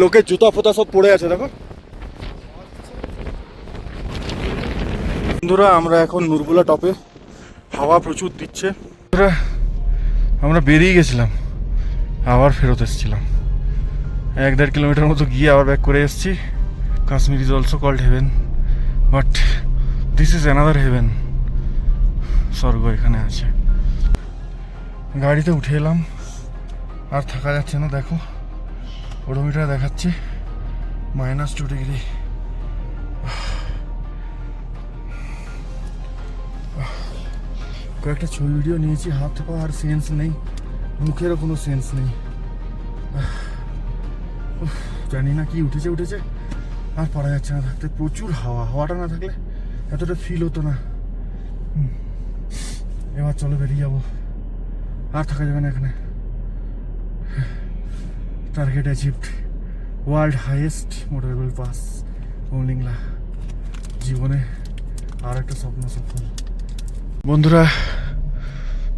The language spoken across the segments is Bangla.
লোকের জুতা ফোতা সব পড়ে আছে, দেখো। বন্ধুরা, আমরা এখন নুরবুলা টপে। হাওয়া প্রচুর দিচ্ছে। আমরা বেরিয়ে গেছিলাম। আবার ফেরত এসেছিলাম। এক দেড় কিলোমিটার মতো গিয়ে আবার ব্যাক করে এসেছি। Kashmir is also called heaven but this is another heaven স্বর্গ এখানে আছে। গাড়িতে উঠে এলাম। আর থাকা যাচ্ছে না, দেখো। ওডোমিটার দেখাচ্ছে। মাইনাস টু ডিগ্রি কয়েকটা ছবি ভিডিও নিয়েছি, হাত পা আর সেন্স নেই, মুখেরও কোনো সেন্স নেই। জানি না কি উঠেছে উঠেছে। আর পারা যাচ্ছে না থাকতে, প্রচুর হাওয়া। হাওয়াটা না থাকলে এতটা ফিল হতো না। এবার চলো বেরিয়ে যাব। আর থাকা যাবে না এখানে। Target achieved world highest motorable pass Umlingla জীবনে আর একটা স্বপ্ন সফল। বন্ধুরা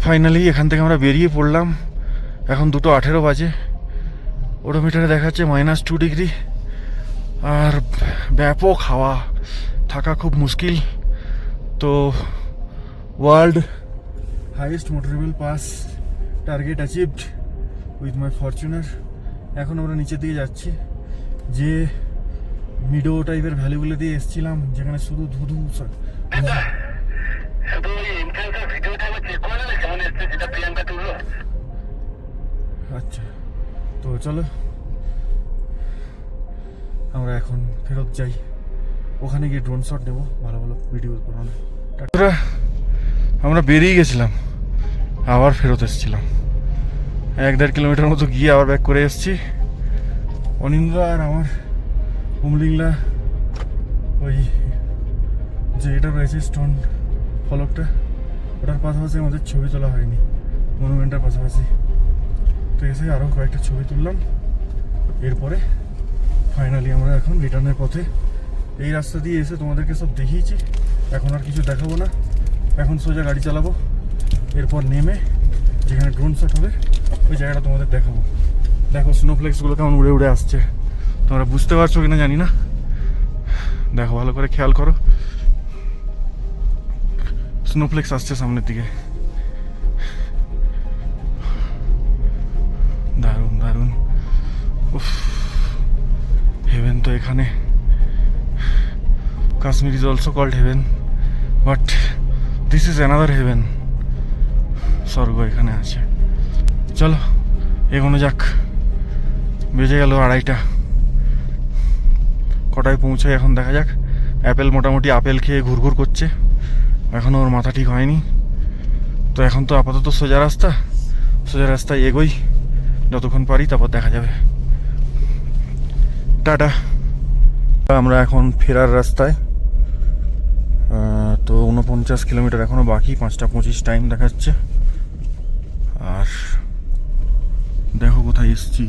ফাইনালি এখান থেকে আমরা বেরিয়ে পড়লাম। এখন দুটো আঠেরো বাজে। ওডোমিটারে দেখাচ্ছে মাইনাস টু ডিগ্রি আর ব্যাপক হাওয়া। থাকা খুব মুশকিল। তো world highest motorable pass target achieved with my Fortuner এখন আমরা নিচের দিকে যাচ্ছি। যে মিডো টাইপের ভ্যালিগুলো দিয়ে এসেছিলাম, যেখানে শুধু ধুধু আচ্ছা তো চলো, আমরা এখন ফেরত যাই। ওখানে গিয়ে ড্রোন শট নেব, ভালো ভালো ভিডিও বানানো আমরা বেরিয়ে গেছিলাম, আবার ফেরত এসেছিলাম। এক দেড় কিলোমিটার মতো গিয়ে আবার ব্যাক করে এসেছি। অনিন্দ্র আর আমার উমলিংলা ওই যে এটা রয়েছে স্টোন ফলকটা, ওটার পাশাপাশি আমাদের ছবি তোলা হয়নি, মনুমেন্টের পাশাপাশি। তো এসে আরও কয়েকটা ছবি তুললাম। এরপরে ফাইনালি আমরা এখন রিটার্নের পথে এই রাস্তা দিয়ে এসে তোমাদেরকে সব দেখিয়েছি। এখন আর কিছু দেখাবো না। এখন সোজা গাড়ি চালাবো। এরপর নেমে যেখানে ড্রোন শট হবে ওই জায়গাটা তোমাদের দেখাবো। দেখো স্নোফ্লেক্সগুলো কেমন উড়ে উড়ে আসছে। তোমরা বুঝতে পারছ কিনা জানি না। দেখো, ভালো করে খেয়াল করো। স্নোফ্লেক্স আসছে সামনের দিকে। দারুণ দারুণ। উফ হেভেন তো এখানে। Kashmir is also called heaven but this is another heaven স্বর্গ এখানে আছে। চলো, এগোনো যাক। বেজে গেল আড়াইটা। কটায় পৌঁছায় এখন দেখা যাক। অ্যাপেল মোটামুটি আপেল খেয়ে ঘুরঘুর করছে। এখনও ওর মাথা ঠিক হয়নি। তো এখন তো আপাতত সোজা রাস্তা। সোজা রাস্তায় এগোই। যতক্ষণ পারি তারপর দেখা যাবে। টাটা। আমরা এখন ফেরার রাস্তায়। তো উনপঞ্চাশ কিলোমিটার এখনও বাকি। পাঁচটা পঁচিশ টাইম দেখাচ্ছে। আর দেখো কোথায় এসছি।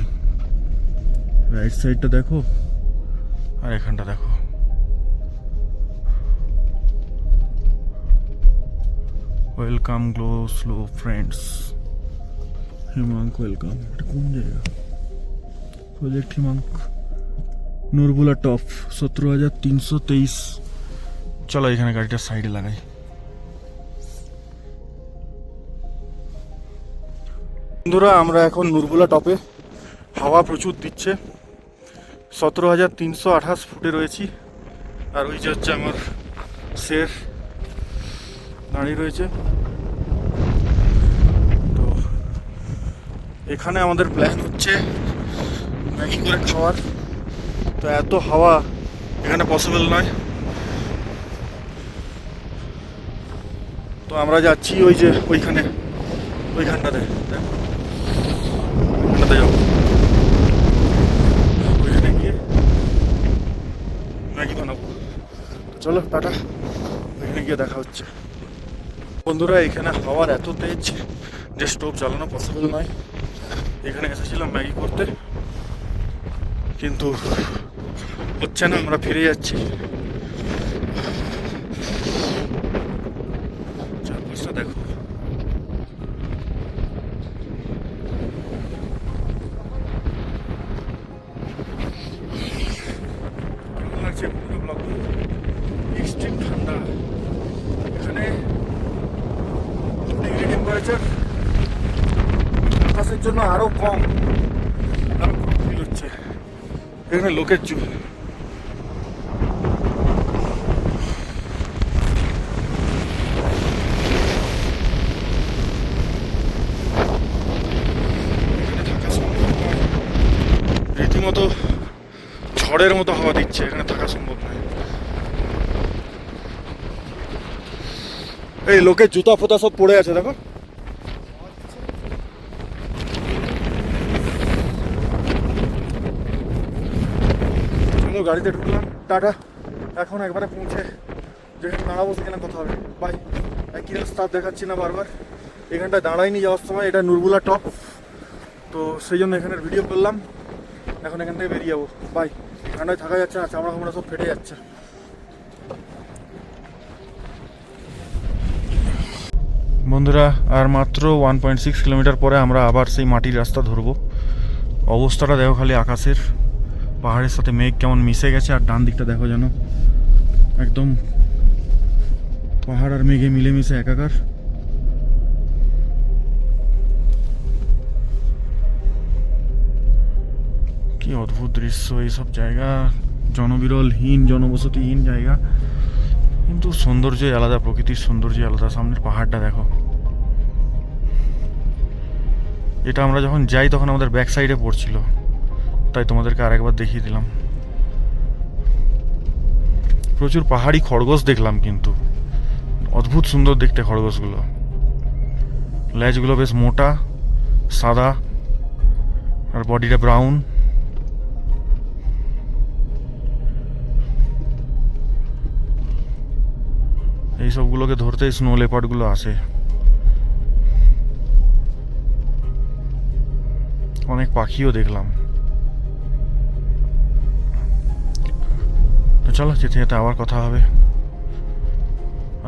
রাইট সাইডটা দেখো। আর এখানটা দেখো। Welcome glow slow friends Himank welcome এটা কোন জায়গা? প্রজেক্ট হিমাঙ্ক নুরবুলা টপ সতেরো হাজার তিনশো তেইশ। চলো এখানে গাড়িটা সাইডে লাগাই। বন্ধুরা, আমরা এখন নুরবুলা টপে। হাওয়া প্রচুর দিচ্ছে। সতেরো হাজার তিনশো আঠাশ ফুটে রয়েছি। আর ওই যে হচ্ছে আমার শের দাঁড়িয়ে রয়েছে। তো এখানে আমাদের প্ল্যান হচ্ছে ম্যাগি করে খাওয়ার। তো এত হাওয়া এখানে পসিবল নয়। তো আমরা যাচ্ছি ওই যে ওইখানে, ওইখানটাতে। দেখো ওইখানটাতে যাব? ওইখানে গিয়ে ম্যাগি বানাবো। চলো টাটা। ওইখানে গিয়ে দেখা হচ্ছে। বন্ধুরা এখানে হাওয়ার এত তেজ যে স্টোভ চালানো পসিবল নয়। এখানে এসেছিলাম ম্যাগি করতে। কিন্তু হচ্ছে না আমরা ফিরে যাচ্ছি চারপাশটা দেখো কম আর ফিল হচ্ছে এখানে লোকের চুল। রীতিমতো ঝড়ের মতো হাওয়া দিচ্ছে, এখানে থাকা সম্ভব নয়। এই লোকের জুতা ফোতা সব পড়ে আছে, দেখো চলো গাড়িতে ঢুকলাম, টাটা। এখন একবারে পৌঁছে যেখানে দাঁড়াবো সেখানে কথা হবে। বাই একই রাস্তা দেখাচ্ছি না বারবার। এখানটায় দাঁড়াইনি যাওয়ার সময়, এটা নুরবুলা টপ তো সেই জন্য এখানের ভিডিও করলাম। এখন এখান থেকে বেরিয়ে যাব। বাই ঠান্ডায় থাকা যাচ্ছে না, চামড়া ফামড়া সব ফেটে যাচ্ছে। বন্ধুরা, আর মাত্র ওয়ান পয়েন্ট সিক্স কিলোমিটার পরে আমরা আবার সেই মাটির রাস্তা ধরবো। অবস্থাটা দেখো খালি আকাশের। পাহাড়ের সাথে মেঘ কেমন মিশে গেছে আর ডান দিকটা দেখো যেন একদম পাহাড় আর মেঘে মিলেমিশে একাকার। কি অদ্ভুত দৃশ্য এইসব জায়গা। জনবিরলহীন, জনবসতিহীন জায়গা। কিন্তু সৌন্দর্যই আলাদা, প্রকৃতির সৌন্দর্যই আলাদা। সামনের পাহাড়টা দেখো। এটা আমরা যখন যাই তখন আমাদের ব্যাক সাইডে পড়ছিল। তাই তোমাদেরকে আরেকবার দেখিয়ে দিলাম। প্রচুর পাহাড়ি খরগোশ দেখলাম কিন্তু। অদ্ভুত সুন্দর দেখতে খরগোশগুলো। লেজগুলো বেশ মোটা, সাদা, আর বডিটা ব্রাউন। এই সবগুলোকে ধরতে স্নো লেপার্ডগুলো আসে। অনেক পাখিও দেখলাম। চলো, যেতে যেতে আবার কথা হবে।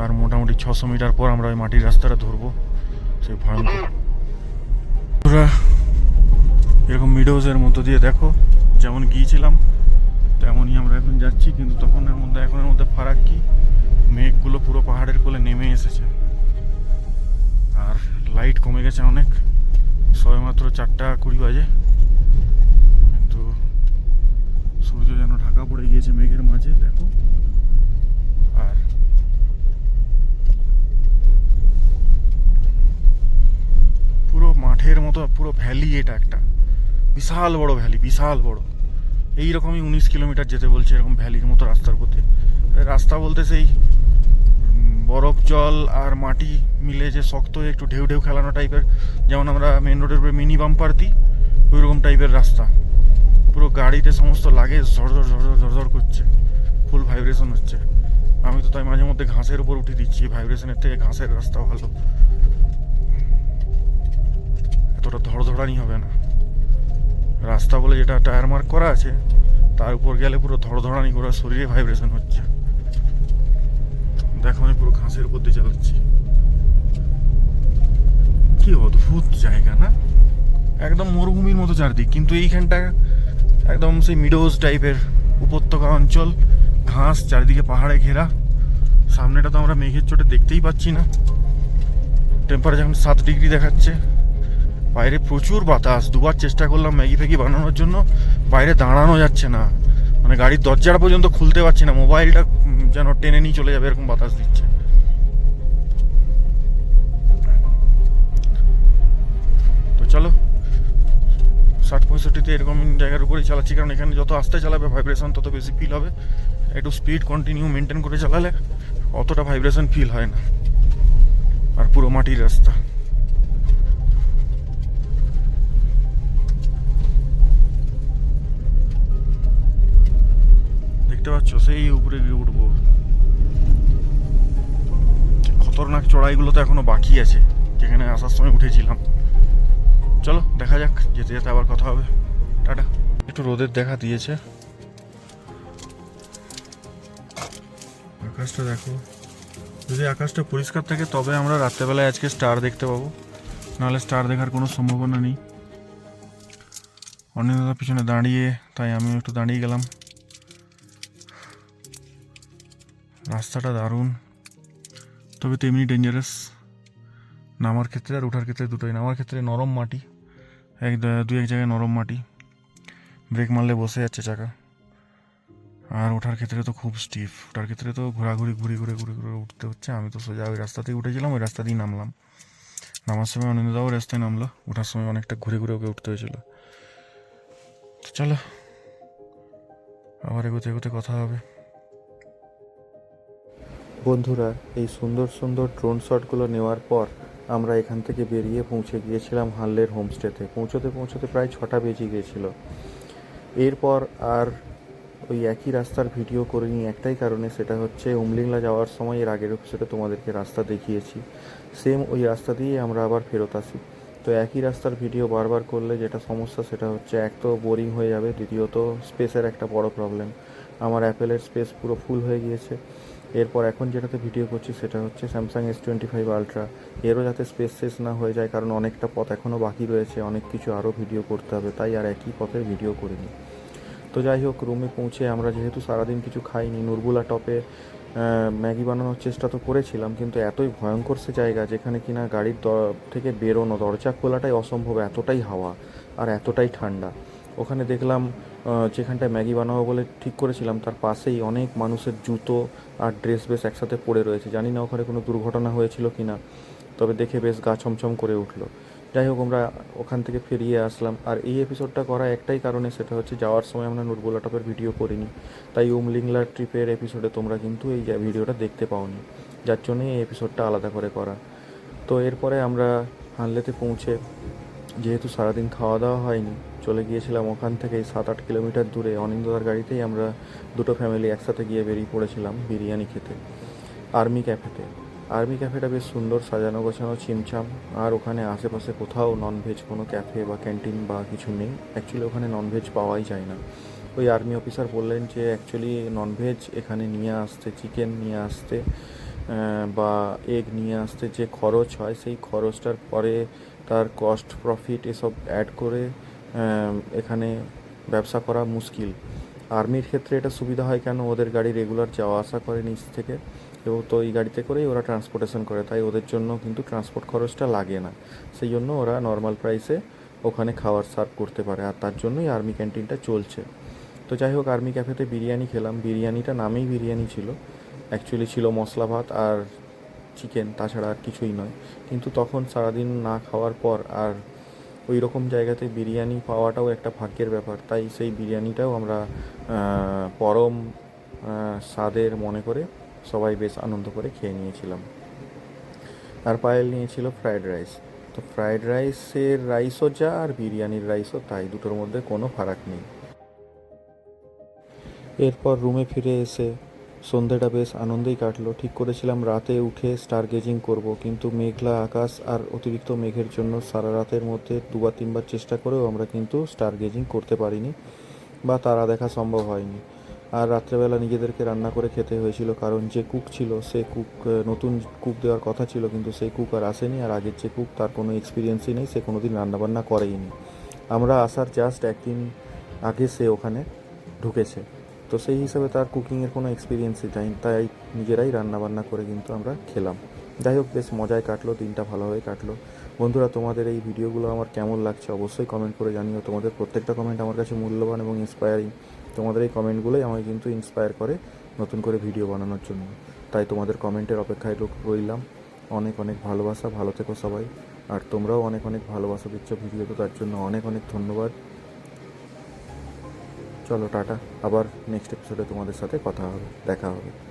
আর মোটামুটি ছশো মিটার পর আমরা ওই মাটির রাস্তাটা ধরবো। সেই ভয়ঙ্কর। তোরা এরকম মিডোজের মধ্যে দিয়ে দেখো, যেমন গিয়েছিলাম, তেমনই আমরা এখন যাচ্ছি, কিন্তু তখনের মধ্যে, এখনের মধ্যে ফারাক কি? মেঘগুলো পুরো পাহাড়ের কোলে নেমে এসেছে। আর লাইট কমে গেছে অনেক। সবে মাত্র চারটা কুড়ি বাজে কিন্তু সূর্য যেন ঢাকা পড়ে গিয়েছে মেঘের মাঝে, দেখো। আর পুরো মাঠের মতো, পুরো ভ্যালি এটা একটা। বিশাল বড় ভ্যালি, বিশাল বড়। এই রকমই উনিশ কিলোমিটার যেতে বলছে এরকম ভ্যালির মতো রাস্তার পথে রাস্তা বলতে সেই বরফ, জল আর মাটি মিলে যে শক্ত একটু ঢেউ ঢেউ খেলানো টাইপের যেমন আমরা মেন রোডের উপরে মিনি বাম্পার দিই ওই রকম টাইপের রাস্তা। পুরো গাড়িতে সমস্ত লাগে ঝড় ঝড় ঝড় ঝড় ঝড় করছে। ফুল ভাইব্রেশন হচ্ছে। আমি তো তাই মাঝে মধ্যে ঘাসের উপর উঠে দিচ্ছি। ভাইব্রেশনের থেকে ঘাসের রাস্তা ভালো। এতটা ধড়ধড়ানি হবে না। রাস্তা বলে যেটা টায়ার মার্ক করা আছে, তার উপর গেলে পুরো ধড়ধড়ানি করে শরীরে ভাইব্রেশন হচ্ছে। দেখো আমি পুরো ঘাসের উপর দিয়ে চালাচ্ছি। কি অদ্ভুত জায়গা না? একদম মরুভূমির মতো চারদিক। কিন্তু এইখানটা একদম সেই মিডোজ টাইপের উপত্যকা অঞ্চল, ঘাস চারিদিকে পাহাড়ে ঘেরা। সামনেটা তো আমরা মেঘের চোটে দেখতেই পাচ্ছি না। টেম্পারেচার এখন সাত ডিগ্রি দেখাচ্ছে। বাইরে প্রচুর বাতাস, দুবার চেষ্টা করলাম ম্যাগি ফ্যাগি বানানোর জন্য। বাইরে দাঁড়ানো যাচ্ছে না। মানে গাড়ির দরজাটা পর্যন্ত খুলতে পারছি না। মোবাইলটা যেন টেনে নিয়ে চলে যাবে, এরকম বাতাস দিচ্ছে। তো চলো। ষাট পঁয়ষট্টিতে এরকম জায়গার উপরেই চালাচ্ছি, কারণ এখানে যত আস্তে চালাবে ভাইব্রেশন তত বেশি ফিল হবে। একটু স্পিড কন্টিনিউ মেনটেন করে চালালে অতটা ভাইব্রেশন ফিল হয় না। আর পুরো মাটির রাস্তা। দেখতে পাচ্ছ, সেই উপরে গিয়ে উঠবো। খতরনাক চড়াইগুলো তো এখনও বাকি আছে, যেখানে আসার সময় উঠেছিলাম। চলো দেখা যাক যেতে যেতে আবার কথা হবে। টাটা। একটু রোদের দেখা দিয়েছে। আকাশটা দেখো। যদি আকাশটা পরিষ্কার থাকে তবে আমরা রাত্রেবেলায় আজকে স্টার দেখতে পাবো। নাহলে স্টার দেখার কোনো সম্ভাবনা নেই। অনিন্দার পিছনে দাঁড়িয়ে তাই আমিও একটু দাঁড়িয়ে গেলাম। রাস্তাটা দারুণ। তবে তেমনি ডেঞ্জারাস নামার ক্ষেত্রে আর ওঠার ক্ষেত্রে দুটোই। নামার ক্ষেত্রে নরম মাটি। এক দু- এক জায়গায় নরম মাটি। ব্রেক মারলে বসে যাচ্ছে চাকা। আর ওঠার ক্ষেত্রে তো খুব স্টিফ ওঠার ক্ষেত্রে তো ঘোরাঘুরি, ঘুরে ঘুরে ঘুরে ঘুরে উঠতে হচ্ছে। আমি তো সোজা ওই রাস্তাতেই উঠেছিলাম, ওই রাস্তা দিয়েই নামলাম। নামার সময় অনিন্দাও রাস্তায় নামলো। ওঠার সময় অনেকটা ঘুরে ঘুরে ওকে উঠতে হয়েছিল। তো চলো, আবার এগোতে এগোতে কথা হবে। বন্ধুরা, এই সুন্দর সুন্দর ড্রোন শটগুলো নেওয়ার পর আমরা এখান থেকে বেরিয়ে পৌঁছে গিয়েছিলাম হানলের হোমস্টেতে। পৌঁছতে পৌঁছতে প্রায় ছটা বেজে গিয়েছিল। এরপর আর ওই একই রাস্তার ভিডিও করিনি। একটাই কারণে সেটা হচ্ছে উমলিংলা যাওয়ার সময় এর আগের এপিসোডে তোমাদেরকে রাস্তা দেখিয়েছি। সেম ওই রাস্তা দিয়ে আমরা আবার ফেরত আসি। তো একই রাস্তার ভিডিও বারবার করলে যেটা সমস্যা সেটা হচ্ছে এক তো বোরিং হয়ে যাবে, দ্বিতীয়ত স্পেসের একটা বড় প্রবলেম আমার অ্যাপেলের স্পেস পুরো ফুল হয়ে গিয়েছে। এরপর এখন যেটাতে ভিডিও করছি সেটা হচ্ছে Samsung S twenty five ultra এরও যাতে স্পেস শেষ না হয়ে যায়, কারণ অনেকটা পথ এখনও বাকি রয়েছে, অনেক কিছু আরও ভিডিও করতে হবে, তাই আর একই পথের ভিডিও করিনি। তো যাই হোক রুমে পৌঁছে আমরা যেহেতু সারাদিন কিছু খাইনি নুরবুলা টপে ম্যাগি বানানোর চেষ্টা তো করেছিলাম, কিন্তু এতই ভয়ঙ্কর সে জায়গা যেখানে কিনা গাড়ির দ- থেকে বেরোনো, দরজা খোলাটাই অসম্ভব, এতটাই হাওয়া আর এতটাই ঠান্ডা। ওখানে দেখলাম যেখানটায় ম্যাগি বানাবো বলে ঠিক করেছিলাম, তার পাশেই অনেক মানুষের জুতো আর ড্রেস বেশ একসাথে পড়ে রয়েছে। জানি না ওখানে কোনো দুর্ঘটনা হয়েছিল কি না, তবে দেখে বেশ গা ছমছম করে উঠল। যাই হোক, আমরা ওখান থেকে ফিরিয়ে আসলাম। আর এই এপিসোডটা করা একটাই কারণে, সেটা হচ্ছে যাওয়ার সময় আমরা নুরবোলা টপের ভিডিও করিনি। তাই উমলিংলা ট্রিপের এপিসোডে তোমরা কিন্তু এই ভিডিওটা দেখতে পাওনি। যার জন্যই এই এপিসোডটা আলাদা করে করা। তো এরপরে আমরা হানলেতে পৌঁছে, যেহেতু সারাদিন খাওয়া দাওয়া হয়নি চলে গিয়েছিলাম ওখান থেকে সাত আট কিলোমিটার দূরে অনিন্দদার গাড়িতেই আমরা দুটো ফ্যামিলি একসাথে গিয়ে বেরিয়ে পড়েছিলাম বিরিয়ানি খেতে, আর্মি ক্যাফেতে। আর্মি ক্যাফেটা বেশ সুন্দর, সাজানো গোছানো, চিমচাম। আর ওখানে আশেপাশে কোথাও ননভেজ কোনো ক্যাফে বা ক্যান্টিন বা কিছু নেই। অ্যাকচুয়ালি ওখানে ননভেজ পাওয়াই যায় না। ওই আর্মি অফিসার বললেন যে অ্যাকচুয়ালি ননভেজ এখানে নিয়ে আসতে চিকেন নিয়ে আসতে বা এগ নিয়ে আসতে যে খরচ হয়, সেই খরচটার পরে তার কস্ট প্রফিট এসব অ্যাড করে এখানে ব্যবসা করা মুশকিল। আর্মির ক্ষেত্রে এটা সুবিধা হয় কেন? ওদের গাড়ি রেগুলার যাওয়া আসা করে নিচ থেকে এবং তো এই গাড়িতে করেই ওরা ট্রান্সপোর্টেশন করে, তাই ওদের জন্য কিন্তু ট্রান্সপোর্ট খরচটা লাগে না। সেই জন্য ওরা নর্মাল প্রাইসে ওখানে খাবার সার্ভ করতে পারে আর তার জন্যই আর্মি ক্যান্টিনটা চলছে। তো যাই হোক, আর্মি ক্যাফেতে বিরিয়ানি খেলাম। বিরিয়ানিটা নামেই বিরিয়ানি ছিল। অ্যাকচুয়ালি ছিল মশলা ভাত আর চিকেন তাছাড়া আর কিছুই নয়। কিন্তু তখন সারাদিন না খাওয়ার পর আর ওই রকম জায়গাতে বিরিয়ানি পাওয়াটাও একটা ভাগ্যের ব্যাপার। তাই সেই বিরিয়ানিটাও আমরা পরম স্বাদের মনে করে সবাই বেশ আনন্দ করে খেয়ে নিয়েছিলাম। আর পায়েল নিয়েছিল ফ্রায়েড রাইস। তো ফ্রায়েড রাইসের রাইসও যা আর বিরিয়ানির রাইসও তাই, দুটোর মধ্যে কোনো ফারাক নেই। এরপর রুমে ফিরে এসে সন্ধেটা বেশ আনন্দেই কাটলো। ঠিক করেছিলাম রাতে উঠে স্টার গেজিং করব, কিন্তু মেঘলা আকাশ আর অতিরিক্ত মেঘের জন্য সারা রাতের মধ্যে দুবার তিনবার চেষ্টা করেও আমরা কিন্তু স্টার গেজিং করতে পারিনি বা তারা দেখা সম্ভব হয়নি। আর রাত্রেবেলা নিজেদেরকে রান্না করে খেতে হয়েছিল, কারণ যে কুক ছিল সে কুক নতুন কুক দেওয়ার কথা ছিল, কিন্তু সেই কুক আর আসেনি, আর আগের যে কুক তার কোনো এক্সপিরিয়েন্সই নেই, সে কোনোদিন রান্নাবান্না করেইনি। আমরা আসার জাস্ট একদিন আগে সে ওখানে ঢুকেছে। তো সেই হিসাবে তার কুকিংয়ের কোনো এক্সপিরিয়েন্সই তাই তাই নিজেরাই রান্নাবান্না করে কিন্তু আমরা খেলাম। যাই হোক, বেশ মজায় কাটলো, দিনটা ভালোভাবে কাটলো। বন্ধুরা, তোমাদের এই ভিডিওগুলো আমার কেমন লাগছে অবশ্যই কমেন্ট করে জানিও। তোমাদের প্রত্যেকটা কমেন্ট আমার কাছে মূল্যবান এবং ইন্সপায়ারিং তোমাদের এই কমেন্টগুলোই আমাকে কিন্তু ইন্সপায়ার করে নতুন করে ভিডিও বানানোর জন্য। তাই তোমাদের কমেন্টের অপেক্ষায় রইলাম। অনেক অনেক ভালোবাসা, ভালো থেকো সবাই। আর তোমরাও অনেক অনেক ভালোবাসা দিচ্ছ ভিডিওতে, তার জন্য অনেক অনেক ধন্যবাদ। চলো টাটা। আবার নেক্সট এপিসোডে তোমাদের সাথে কথা হবে দেখা হবে।